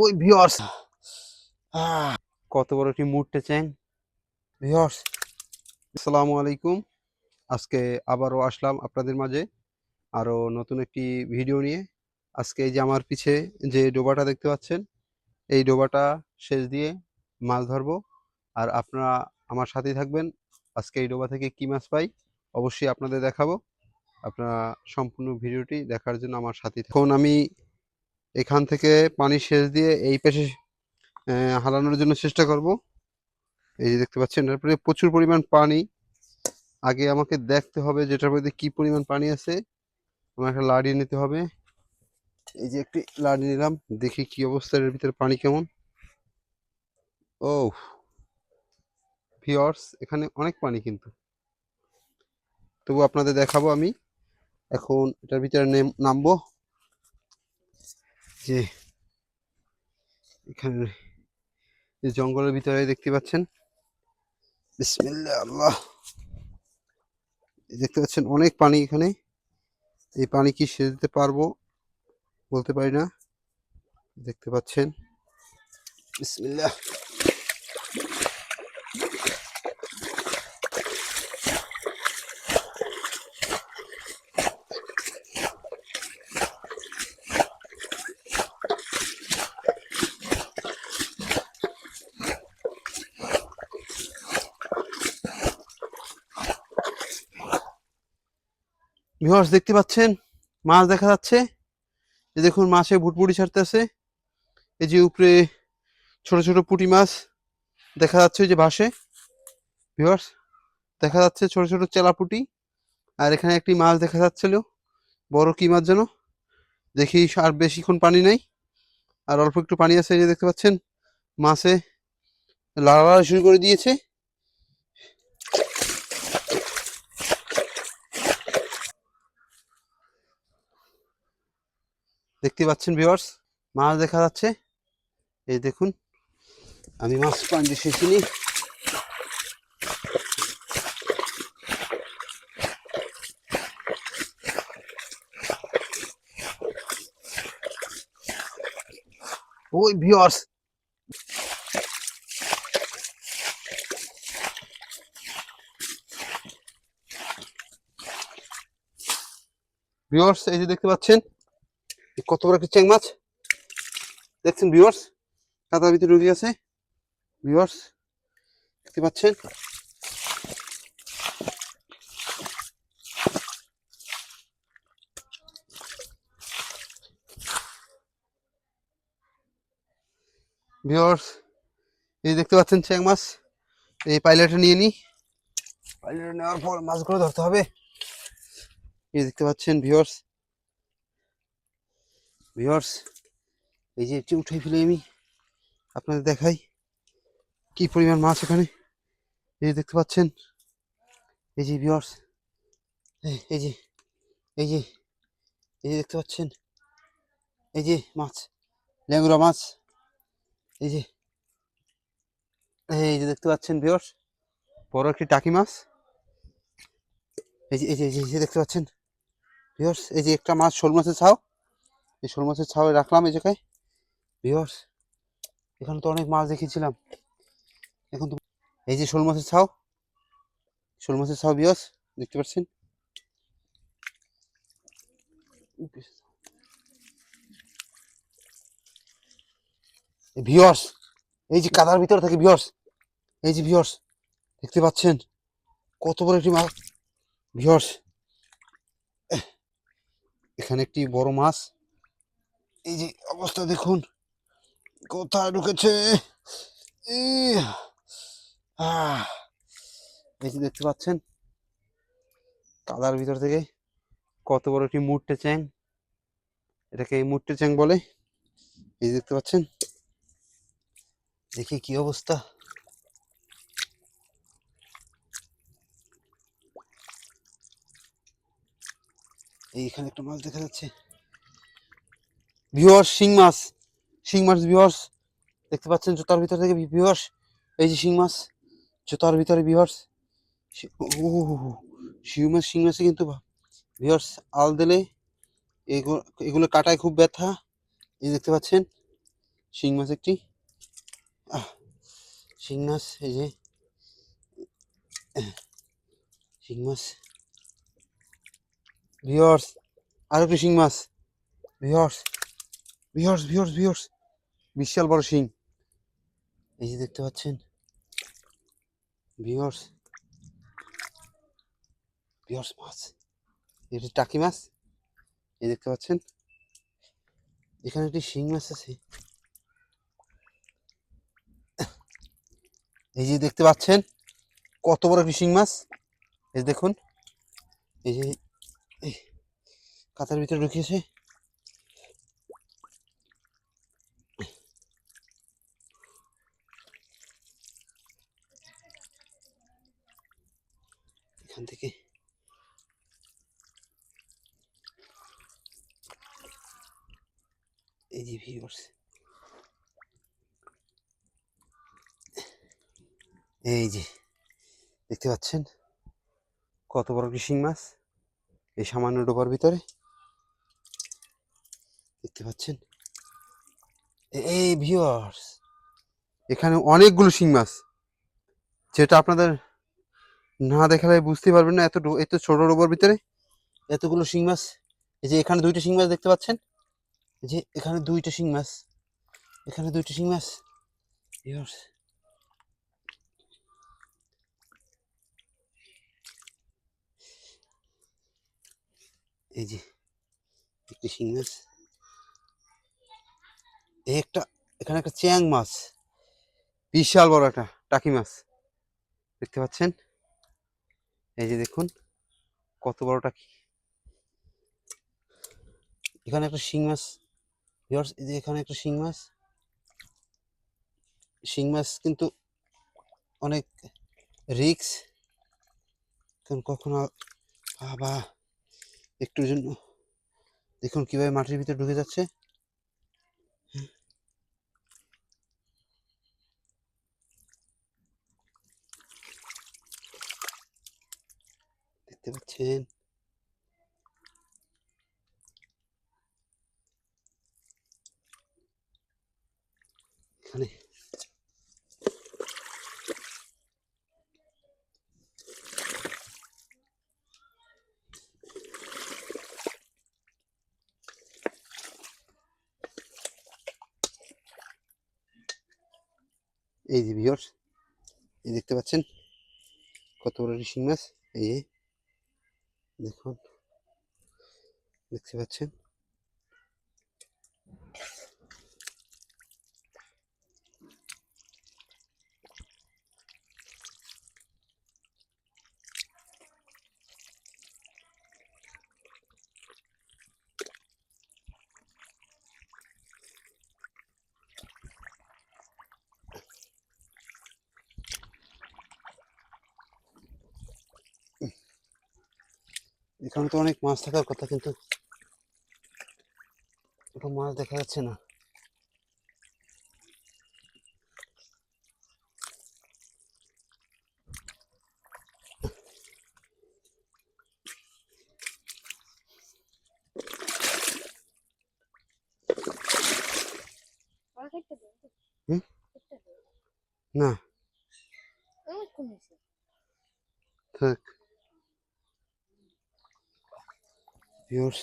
ওই ভিউয়ার্স কত বড় একটি মুটে চ্যাং। ভিউয়ার্স আসসালামু আলাইকুম। আজকে আবারও আসলাম আপনাদের মাঝে আরও নতুন একটি ভিডিও নিয়ে। আজকে এই যে আমার পিছে যে ডোবাটা দেখতে পাচ্ছেন এই ডোবাটা শেষ দিয়ে মাছ ধরবো। আর আপনারা আমার সাথেই থাকবেন। আজকে এই ডোবা থেকে কি মাছ পাই অবশ্যই আপনাদের দেখাবো। আপনারা সম্পূর্ণ ভিডিওটি দেখার জন্য আমার সাথে এখন আমি এখান থেকে পানি সেচ দিয়ে এই পাশে আহ, হালানোর জন্য চেষ্টা করব। এই যে দেখতে পাচ্ছেন এরপরে প্রচুর পরিমাণ পানি। আগে আমাকে দেখতে হবে যেটার মধ্যে কি পরিমাণ পানি আছে। আমার একটা লাড়ি নিতে হবে। এই যে একটি লাড়ি নিলাম দেখি কি অবস্থা এর ভিতরে পানি কেমন। ও ভিওর্স এখানে অনেক পানি কিন্তু। তবু আপনাদের দেখাবো আমি। এখন এটার ভিতরে নেম- নামবো। যে এখানে যে জঙ্গলের ভিতরে দেখতে পাচ্ছেন? বিসমিল্লাহ, আল্লাহ। দেখতে পাচ্ছেন অনেক পানি এখানে। এই পানি কি সেরে দিতে পারব বলতে পারি না। দেখতে পাচ্ছেন? বিসমিল্লাহ। ভিউয়ার্স দেখতে পাচ্ছেন? মাছ দেখা যাচ্ছে। এই দেখুন, মাছে ভুটভুটি ছাড়তেছে। এই যে উপরে ছোট ছোট পুঁটি মাছ দেখা যাচ্ছে যে ভাসে ভিউয়ার্স দেখা যাচ্ছে ছোট ছোট চেলা পুঁটি। আর এখানে একটি মাছ দেখা যাচ্ছিল। বড় কি মাছ যেন? দেখি, আর বেশিক্ষণ পানি নাই। আর অল্প একটু পানি আছে, এই যে দেখতে পাচ্ছেন? মাছে লাড়া শুরু করে দিয়েছে। দেখতে পাচ্ছেন ভিউয়ার্স মাছ দেখা যাচ্ছে। এই দেখুন, আমি মাছ পানি এসেছিনি ওই ভিউয়ার্স ভিউয়ার্স এই যে দেখতে পাচ্ছেন? কত বড় একটা চ্যাং মাছ দেখছেন ভিউয়ার্স কাদার ভিতরে ঢুকে আছে ভিউয়ার্স দেখতে পাচ্ছেন? ভিউয়ার্স এই দেখতে পাচ্ছেন চ্যাং মাছ এই পাইলেটটা নিয়ে নিই পাইলেট নেওয়ার পর মাছগুলো ধরতে হবে। এই দেখতে পাচ্ছেন ভিউয়ার্স ভিউয়ার্স এই যে একটু উঠে ফেলে আমি, আপনাদের দেখাই কি পরিমাণ মাছ এখানে। এই যে দেখতে পাচ্ছেন, এই যে ভিউয়ার্স এই যে এই যে এই যে দেখতে পাচ্ছেন, এই যে মাছ, ল্যাংড়া মাছ, এই যে এই যে দেখতে পাচ্ছেন ভিউয়ার্স বড় একটি টাকি মাছ। এই যে এই যে, এই যে- দেখতে পাচ্ছেন ভিউয়ার্স এই যে একটা মাছ, শোল মাছের ছাও এই শোল মাছের ছাও রাখলাম এই জায়গায়। ভিউয়ার্স এখানে তো অনেক মাছ দেখেছিলাম। এখন তো এই যে শোল মাছের ছাও, শোল মাছের ছাও ভিউয়ার্স দেখতে পাচ্ছেন? ভিউয়ার্স এই যে কাদার ভিতরে থাকে ভিউয়ার্স এই যে ভিউয়ার্স দেখতে পাচ্ছেন? কত বড় একটি মাছ। ভিউয়ার্স এখানে একটি বড় মাছ। এই যে অবস্থা দেখুন। কোথায় ঢুকেছে? এই যে দেখতে পাচ্ছেন? কাদার ভিতর থেকে কত বড় একটি মুট্টে চ্যাং। এটাকে এই মুট্টে চ্যাং বলে। এই দেখতে পাচ্ছেন? দেখি কি অবস্থা। এইখানে একটা মাছ দেখা যাচ্ছে। ভিউয়ার্স, শিং মাছ। শিং মাছ ভিউয়ার্স, দেখতে পাচ্ছেন জুতার ভিতর থেকে ভিউয়ার্স? এই যে শিং মাছ, জুতার ভিতরে ভিউয়ার্স। ও শিং মাছ, শিং মাছে কিন্তু ভিওয়ার্স আল দিলে এগুলো এগুলো কাটায় খুব ব্যথা। এই দেখতে পাচ্ছেন, শিং মাছ একটি। শিং মাছ, এই যে, শিং মাছ। ভিওর্স আর একটু শিং মাছ। ভিওর্স ভিওর্স ভিওর্স ভিওর্স বিশাল বড় শিং এই যে দেখতে পাচ্ছেন। ভিওর্স ভিওর্স মাছ। এটি টাকি মাছ। এই দেখতে পাচ্ছেন। এখানে একটি শিং মাছ আছে। এই যে দেখতে পাচ্ছেন। কত বড় একটি শিং মাছ। এই দেখুন। এই যে কাতার ভিতরে ঢুকিয়েছে। এখান থেকে। এই যে ভিউয়ার্স এই যে, দেখতে পাচ্ছেন? কত বড় শিং মাছ? এই সামান্য ডোবার ভিতরে। দেখতে পাচ্ছেন? এই ভিউয়ার্স, এখানে অনেকগুলো শিং মাছ। যেটা আপনাদের না দেখালে বুঝতে পারবেন না, এত এত ছোট ডোবার ভিতরে। এতগুলো শিং মাছ। এই যে এখানে দুইটা শিং মাছ দেখতে পাচ্ছেন? এই যে এখানে দুইটা শিং মাছ। এখানে দুইটা শিং মাছ। এই যে একটি শিং মাছ। এই একটা, এখানে একটা চ্যাং মাছ। বিশাল বড় একটা টাকি মাছ। দেখতে পাচ্ছেন? এই যে দেখুন, কত বড় টাকি। এখানে একটা শিং মাছ। এই যে এখানে একটা শিং মাছ। শিং মাছ কিন্তু অনেক রিক্স। কারণ কখনো বাবা একটুর জন্য। দেখুন কীভাবে মাটির ভিতরে ঢুকে যাচ্ছে। দেখতে পাচ্ছেন এখানে এই যে ভিউয়ার্স এই দেখতে পাচ্ছেন কত বড় একটি শিং মাছ এই যে দেখুন দেখতে পাচ্ছেন? এখানে তো অনেক মাছ থাকার কথা কিন্তু কোনো মাছ দেখা যাচ্ছে না। না। থাক। ভিউয়ার্স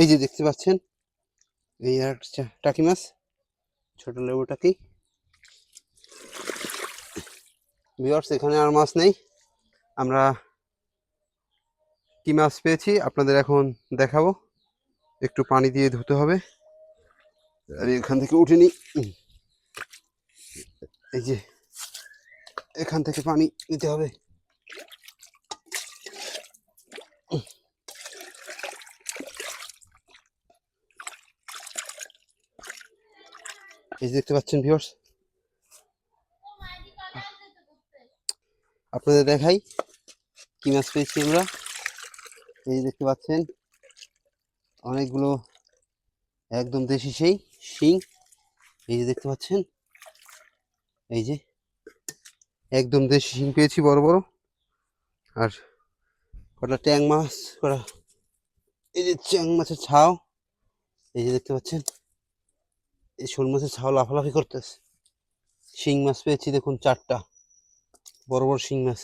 এই যে দেখতে পাচ্ছেন, এই আর টাকি মাছ, ছোট লেবু টাকি। ভিউয়ার্স এখানে আর মাছ নেই। আমরা কী মাছ পেয়েছি আপনাদের এখন দেখাবো। একটু পানি দিয়ে ধুতে হবে। আর এখান থেকে উঠে নি। এই যে, এখান থেকে পানি নিতে হবে। এই যে দেখতে পাচ্ছেন ভিউয়ার্স আপনাদের দেখাই কি মাছ পেয়েছি আমরা। এই দেখতে পাচ্ছেন, অনেকগুলো একদম দেশি সেই, শিং। এই যে দেখতে পাচ্ছেন, এই যে একদম দেশি শিং পেয়েছি, বড় বড়। আর কটা ট্যাং মাছ, কটা এই যে চ্যাং মাছের ছাও, এই যে দেখতে পাচ্ছেন। এই শোল মাছের ছাও লাফালাফি করতেছে। শিং মাছ পেয়েছি দেখুন চারটা। বড় বড় শিং মাছ।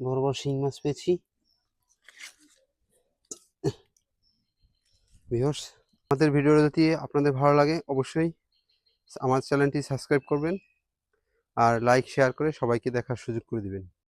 বড় বড় শিং মাছ পেয়েছি। ভিউয়ার্স, আমাদের ভিডিও যদি আপনাদের ভালো লাগে, অবশ্যই আমার চ্যানেলটি সাবস্ক্রাইব করবেন আর লাইক, শেয়ার করে সবাইকে দেখার সুযোগ করে দিবেন।